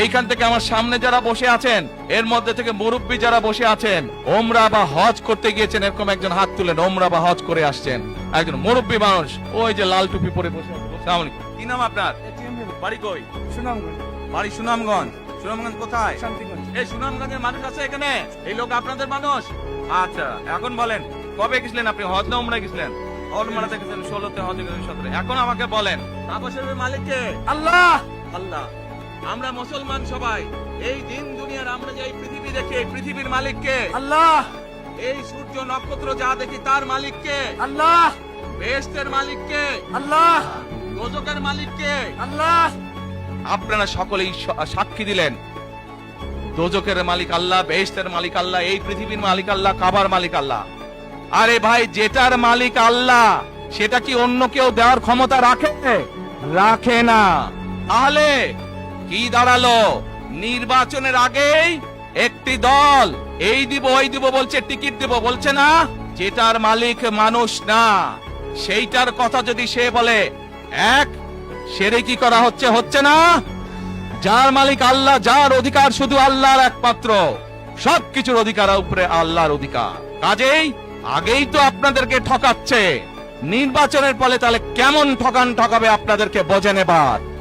এইখান থেকে আমার সামনে যারা বসে আছেন এর মধ্যে থেকে মুরব্বী যারা বসে আছেন ওমরা বা হজ করতে গিয়েছেন এরকম একজন হাত তুলেন ওমরা বা হজ করে আসছেন। একজন মুরব্বী মানুষ ওই যে লাল টুপি পরে বসে আছে। কি নাম আপনার? বাড়ি কই? সুনামগঞ্জ। বাড়ি সুনামগঞ্জ। সুনামগঞ্জ কোথায়? শান্তিগঞ্জ। এই সুনামগঞ্জের মানুষ আছে এখানে? এই লোক আপনাদের মানুষ? আচ্ছা এখন বলেন কবে গেছিলেন আপনি? হজ না উমরা গেছিলেন? অলমারাতে ষোলোতে হজ গেছেন সতেরো এখন আমাকে বলেন। মালিক কে আল্লাহ! আল্লাহ। আমরা মুসলমান সবাই এই দিন দুনিয়ার আমরা যে পৃথিবী দেখি পৃথিবীর মালিক কে আল্লাহ! এই সূর্য নক্ষত্র যা দেখি তার মালিক কে আল্লাহ! বেহেশতের মালিক কে আল্লাহ! দোজকের মালিক কে আল্লাহ! আপনারা সকলেই সাক্ষী দিলেন। দোজকের মালিক আল্লাহ বেহেশতের মালিক আল্লাহ এই পৃথিবীর মালিক আল্লাহ কাবার মালিক আল্লাহ। আরে ভাই যেটার মালিক আল্লাহ সেটা কি অন্য কেউ দেওয়ার ক্ষমতা রাখে? রাখে না। তাহলে কি দাঁড়াল? নির্বাচনের আগেই একটি দল, এই দিব, ওই দিব বলছে, টিকিট দিব, বলছে না, যেটার মালিক মানুষ না, সেইটার কথা যদি সে বলে, এক, সেরে কি করা হচ্ছে হচ্ছে না? যার মালিক আল্লাহ, যার অধিকার শুধু আল্লাহর একমাত্র, সবকিছুর অধিকার উপরে আল্লাহর অধিকার। কাজেই আগেই তো আপনাদেরকে ঠকাচ্ছে, নির্বাচনের ফলে তাহলে কেমন ঠকান ঠকাবে আপনাদেরকে বোঝে নেবার।